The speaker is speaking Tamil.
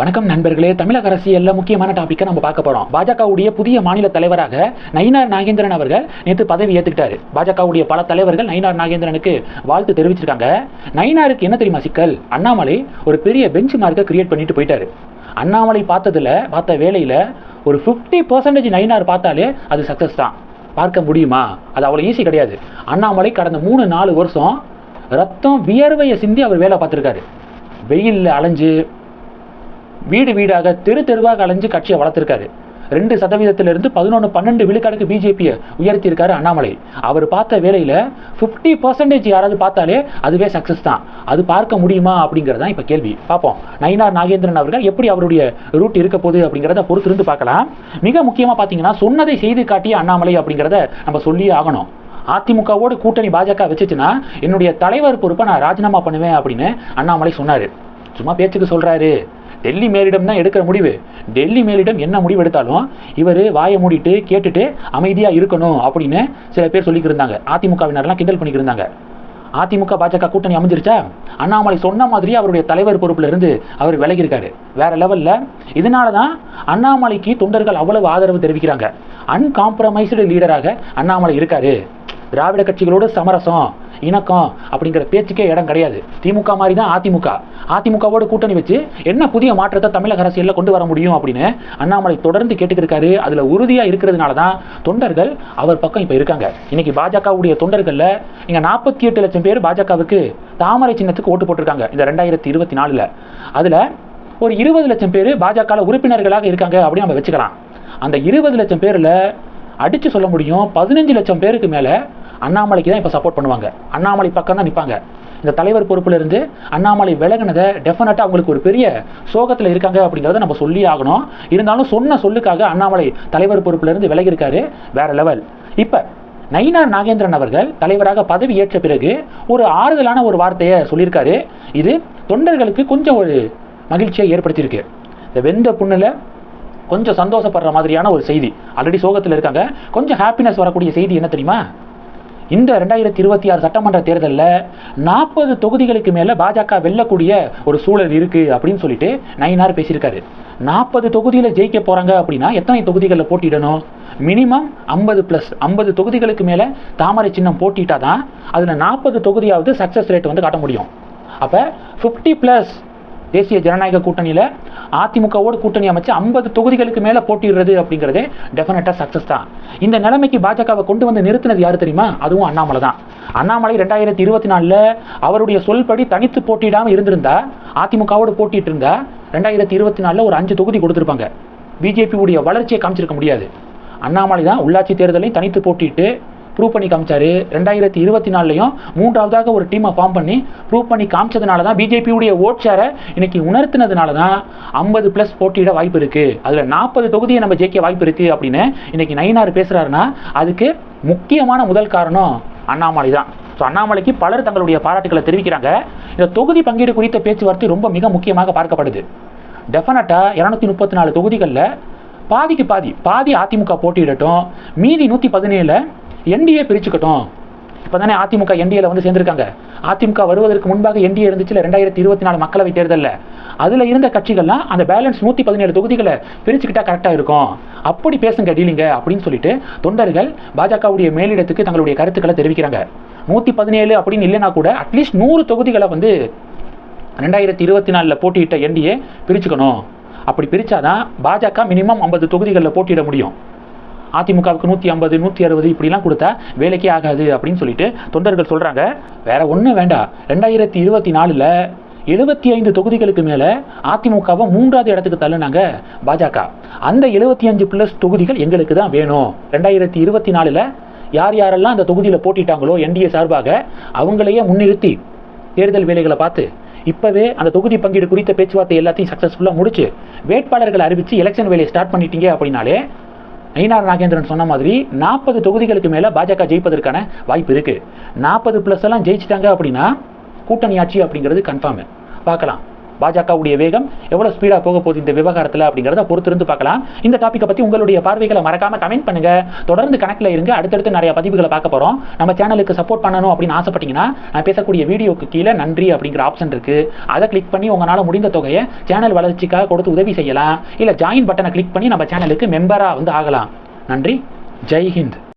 வணக்கம் நண்பர்களே. தமிழக அரசியலில் முக்கியமான டாபிக்கை நம்ம பார்க்க போறோம். பாஜகவுடைய புதிய மாநில தலைவராக நயினார் நாகேந்திரன் அவர்கள் நேற்று பதவி ஏற்றுக்கிட்டாரு பாஜகவுடைய பல தலைவர்கள் நயினார் நாகேந்திரனுக்கு வாழ்த்து தெரிவிச்சிருக்காங்க. நயினாருக்கு என்ன தெரியுமா சிக்கல்? அண்ணாமலை ஒரு பெரிய பெஞ்ச் மார்க்கை கிரியேட் பண்ணிட்டு போயிட்டாரு. அண்ணாமலை பார்த்ததுல பார்த்த வேலையில ஒரு ஃபிஃப்டி பர்சன்டேஜ் நயினார் பார்த்தாலே அது சக்சஸ் தான். பார்க்க முடியுமா? அது அவ்வளோ ஈஸி கிடையாது. அண்ணாமலை கடந்த மூணு நாலு வருஷம் ரத்தம் வியர்வையை சிந்தி அவர் வேலை பார்த்துருக்காரு. வெயிலில் அலைஞ்சு வீடு வீடாக தெரு தெருவாக அலைஞ்சு கட்சியை வளர்த்துருக்காரு. ரெண்டு சதவீதத்திலிருந்து பதினொன்று பன்னெண்டு விழுக்காடுக்கு பிஜேபியை உயர்த்தியிருக்காரு அண்ணாமலை. அவர் பார்த்த வேலையில் ஃபிஃப்டி பர்சன்டேஜ் யாராவது பார்த்தாலே அதுவே சக்ஸஸ் தான். அது பார்க்க முடியுமா அப்படிங்கிறது தான் இப்போ கேள்வி. பார்ப்போம். நயினார் நாகேந்திரன் அவர்கள் எப்படி அவருடைய ரூட் இருக்க போகுது அப்படிங்கிறத பொறுத்திருந்து பார்க்கலாம். மிக முக்கியமாக பார்த்தீங்கன்னா சொன்னதை செய்து காட்டிய அண்ணாமலை அப்படிங்கிறத நம்ம சொல்லியே ஆகணும். அதிமுகவோடு கூட்டணி பாஜக வச்சுச்சுன்னா என்னுடைய தலைவர் பொறுப்பை நான் ராஜினாமா பண்ணுவேன் அப்படின்னு அண்ணாமலை சொன்னார். சும்மா பேச்சுக்கு சொல்கிறாரு டெல்லி மேலிடம் தான் எடுக்கிற முடிவு. டெல்லி மேலிடம் என்ன முடிவு எடுத்தாலும் இவர் வாயை மூடிட்டு கேட்டுட்டு அமைதியாக இருக்கணும் அப்படின்னு சில பேர் சொல்லிக்கிருந்தாங்க. அதிமுகவினர்லாம் கிண்டல் பண்ணிக்கிருந்தாங்க. அதிமுக பாஜக கூட்டணி அமைஞ்சிருச்சா? அண்ணாமலை சொன்ன மாதிரி அவருடைய தலைவர் பொறுப்பில் இருந்து அவர் விலகியிருக்காரு. வேற லெவலில் இதனால தான் அண்ணாமலைக்கு தொண்டர்கள் அவ்வளவு ஆதரவு தெரிவிக்கிறாங்க. அன்காம்ப்ரமைஸ்டு லீடராக அண்ணாமலை இருக்காரு. திராவிட கட்சிகளோடு சமரசம் இணக்கம் அப்படிங்கிற பேச்சுக்கே இடம் கிடையாது. திமுக மாதிரி தான் அதிமுக. அதிமுகவோட கூட்டணி வச்சு என்ன புதிய மாற்றத்தை தமிழக அரசியலில் கொண்டு வர முடியும் அப்படின்னு அண்ணாமலை தொடர்ந்து கேட்டுக்கிருக்காரு. அதில் உறுதியாக இருக்கிறதுனால தான் தொண்டர்கள் அவர் பக்கம் இப்போ இருக்காங்க. இன்னைக்கு பாஜகவுடைய தொண்டர்களில் இங்கே நாற்பத்தி எட்டு லட்சம் பேர் பாஜகவுக்கு தாமரை சின்னத்துக்கு ஓட்டு போட்டிருக்காங்க இந்த ரெண்டாயிரத்தி இருபத்தி நாலில். அதில் ஒரு இருபது லட்சம் பேர் பாஜக உறுப்பினர்களாக இருக்காங்க அப்படின்னு நம்ம வச்சுக்கலாம். அந்த இருபது லட்சம் பேரில் அடித்து சொல்ல முடியும் பதினஞ்சு லட்சம் பேருக்கு மேலே அண்ணாமலைக்கு தான் இப்போ சப்போர்ட் பண்ணுவாங்க. அண்ணாமலை பக்கம் தான் நிற்பாங்க இந்த தலைவர் பொறுப்பிலிருந்து அண்ணாமலை விலகினதை டெஃபினட்டாக அவங்களுக்கு ஒரு பெரிய சோகத்தில் இருக்காங்க அப்படிங்கிறத நம்ம சொல்லி ஆகணும். இருந்தாலும் சொன்ன சொல்லுக்காக அண்ணாமலை தலைவர் பொறுப்பிலிருந்து இருந்து வேற லெவல் இப்போ நயினார் நாகேந்திரன் அவர்கள் தலைவராக பதவி ஏற்ற பிறகு ஒரு ஆறுதலான ஒரு வார்த்தையை சொல்லியிருக்காரு. இது தொண்டர்களுக்கு கொஞ்சம் ஒரு மகிழ்ச்சியை ஏற்படுத்தியிருக்கு. இந்த வெந்த புண்ணில் கொஞ்சம் சந்தோஷப்படுற மாதிரியான ஒரு செய்தி. ஆல்ரெடி சோகத்தில் இருக்காங்க. கொஞ்சம் ஹாப்பினஸ் வரக்கூடிய செய்தி என்ன தெரியுமா? இந்த ரெண்டாயிரத்தி இருபத்தி ஆறு சட்டமன்ற தேர்தலில் நாற்பது தொகுதிகளுக்கு மேலே பாஜக வெல்லக்கூடிய ஒரு சூழல் இருக்குது அப்படின்னு சொல்லிட்டு நயினார் பேசியிருக்காரு. நாற்பது தொகுதியில் ஜெயிக்க போகிறாங்க அப்படின்னா எத்தனை தொகுதிகளில் போட்டியிடணும்? மினிமம் ஐம்பது ப்ளஸ் ஐம்பது தொகுதிகளுக்கு மேலே தாமரை சின்னம் போட்டிட்டா தான் அதில் நாற்பது தொகுதியாவது சக்ஸஸ் ரேட் வந்து காட்ட முடியும். அப்போ ஃபிஃப்டி ப்ளஸ் தேசிய ஜனநாயக கூட்டணியில் அதிமுகவோடு கூட்டணி அமைச்சு ஐம்பது தொகுதிகளுக்கு மேலே போட்டிடுறது அப்படிங்கிறதே டெஃபினட்டாக சக்ஸஸ் தான். இந்த நிலைமைக்கு பாஜகவை கொண்டு வந்து நிறுத்தினது யார் தெரியுமா? அதுவும் அண்ணாமலை தான். அண்ணாமலை ரெண்டாயிரத்தி இருபத்தி நாலில் அவருடைய சொல்படி தனித்து போட்டியிடாமல் இருந்திருந்தா அதிமுகவோடு போட்டிட்டு இருந்தா ரெண்டாயிரத்தி இருபத்தி நாலில் ஒரு அஞ்சு தொகுதி கொடுத்துருப்பாங்க. பிஜேபியுடைய வளர்ச்சியை காமிச்சிருக்க முடியாது. அண்ணாமலை தான் உள்ளாட்சி தேர்தலையும் தனித்து போட்டிட்டு ப்ரூவ் பண்ணி காமிச்சாரு. ரெண்டாயிரத்தி இருபத்தி நாலுலையும் மூன்றாவதாக ஒரு டீமை ஃபார்ம் பண்ணி ப்ரூவ் பண்ணி காமிச்சதுனால தான் பிஜேபியுடைய ஓட் ஷேரை இன்னைக்கு உணர்த்தினதுனால தான் ஐம்பது ப்ளஸ் போட்டியிட வாய்ப்பு இருக்கு. அதில் நாற்பது தொகுதியை நம்ம ஜெயிக்க வாய்ப்பு இருக்கு அப்படின்னு இன்னைக்கு நயினார் பேசுறாருன்னா அதுக்கு முக்கியமான முதல் காரணம் அண்ணாமலை தான். ஸோ அண்ணாமலைக்கு பலர் தங்களுடைய பாராட்டுகளை தெரிவிக்கிறாங்க. இந்த தொகுதி பங்கீடு குறித்த பேச்சுவார்த்தை ரொம்ப மிக முக்கியமாக பார்க்கப்படுது. டெஃபினட்டாக இரநூத்தி முப்பத்தி நாலு தொகுதிகளில் பாதிக்கு பாதி பாதி அதிமுக போட்டியிடட்டும் மீதி நூற்றி பதினேழில் என்டிஏ பிரிச்சுக்கட்டும். இப்போ தானே அதிமுக என்டிஏல வந்து சேர்ந்திருக்காங்க. அதிமுக வருவதற்கு முன்பாக என்டிஏ இருந்துச்சுல ரெண்டாயிரத்தி இருபத்தி நாலு மக்களவை தேர்தலில். அதில் இருந்த கட்சிகள்லாம் அந்த பேலன்ஸ் நூற்றி பதினேழு தொகுதிகளை பிரிச்சுக்கிட்டா கரெக்டாக இருக்கும். அப்படி பேசுங்க டீலிங்க அப்படின்னு சொல்லிட்டு தொண்டர்கள் பாஜகவுடைய மேலிடத்துக்கு தங்களுடைய கருத்துக்களை தெரிவிக்கிறாங்க. நூற்றி பதினேழு அப்படின்னு இல்லைனா கூட அட்லீஸ்ட் நூறு தொகுதிகளை வந்து ரெண்டாயிரத்தி இருபத்தி நாலில் போட்டியிட்ட என்டிஏ பிரிச்சுக்கணும். அப்படி பிரித்தாதான் பாஜக மினிமம் ஐம்பது தொகுதிகளில் போட்டியிட முடியும். அதிமுகவுக்கு நூற்றி ஐம்பது நூற்றி அறுபது இப்படிலாம் கொடுத்தா வேலைக்கே ஆகாது அப்படின்னு சொல்லிட்டு தொண்டர்கள் சொல்கிறாங்க வேற ஒன்றும் வேண்டாம். ரெண்டாயிரத்தி இருபத்தி நாலில் எழுபத்தி ஐந்து தொகுதிகளுக்கு மேலே அதிமுகவை மூன்றாவது இடத்துக்கு தள்ளுனாங்க பாஜக. அந்த எழுபத்தி அஞ்சு ப்ளஸ் தொகுதிகள் எங்களுக்கு தான் வேணும். ரெண்டாயிரத்தி இருபத்தி நாலில் யார் யாரெல்லாம் அந்த தொகுதியில் போட்டிட்டாங்களோ என்டிஏ சார்பாக அவங்களையே முன்னிறுத்தி தேர்தல் வேலைகளை பார்த்து இப்போவே அந்த தொகுதி பங்கீடு குறித்த பேச்சுவார்த்தை எல்லாத்தையும் சக்ஸஸ்ஃபுல்லாக முடிச்சு வேட்பாளர்களை அறிவித்து எலெக்ஷன் வேலையை ஸ்டார்ட் பண்ணிட்டீங்க அப்படின்னாலே ஐநார் நாகேந்திரன் சொன்ன மாதிரி நாற்பது தொகுதிகளுக்கு மேலே பாஜக ஜெயிப்பதற்கான வாய்ப்பு இருக்குது நாற்பது ப்ளஸ் எல்லாம் ஜெயிச்சிட்டாங்க அப்படின்னா கூட்டணி ஆட்சி அப்படிங்கிறது கன்ஃபார்ம் பார்க்கலாம். பாஜகவுடைய வேகம் எவ்வளவு ஸ்பீடா போக போகுது இந்த விவகாரத்துல அப்படிங்கறத பொறுத்திருந்து பார்க்கலாம். இந்த டாப்பிக்கை பத்தி உங்களுடைய பார்வைகளை மறக்காம கமெண்ட் பண்ணுங்க. தொடர்ந்து கணக்கில் இருங்க. அடுத்தடுத்து நிறைய பதிவுகளை பார்க்க போறோம். நம்ம சேனலுக்கு சப்போர்ட் பண்ணணும் அப்படின்னு ஆசைப்பட்டீங்கன்னா நான் பேசக்கூடிய வீடியோக்கு கீழே நன்றி அப்படிங்கிற ஆப்ஷன் இருக்கு. அதை கிளிக் பண்ணி உங்களால முடிந்த தொகையை சேனல் வளர்ச்சிக்காக கொடுத்து உதவி செய்யலாம். இல்ல ஜாயின் பட்டனை கிளிக் பண்ணி நம்ம சேனலுக்கு மெம்பரா வந்து ஆகலாம். நன்றி. ஜெய் ஹிந்த்.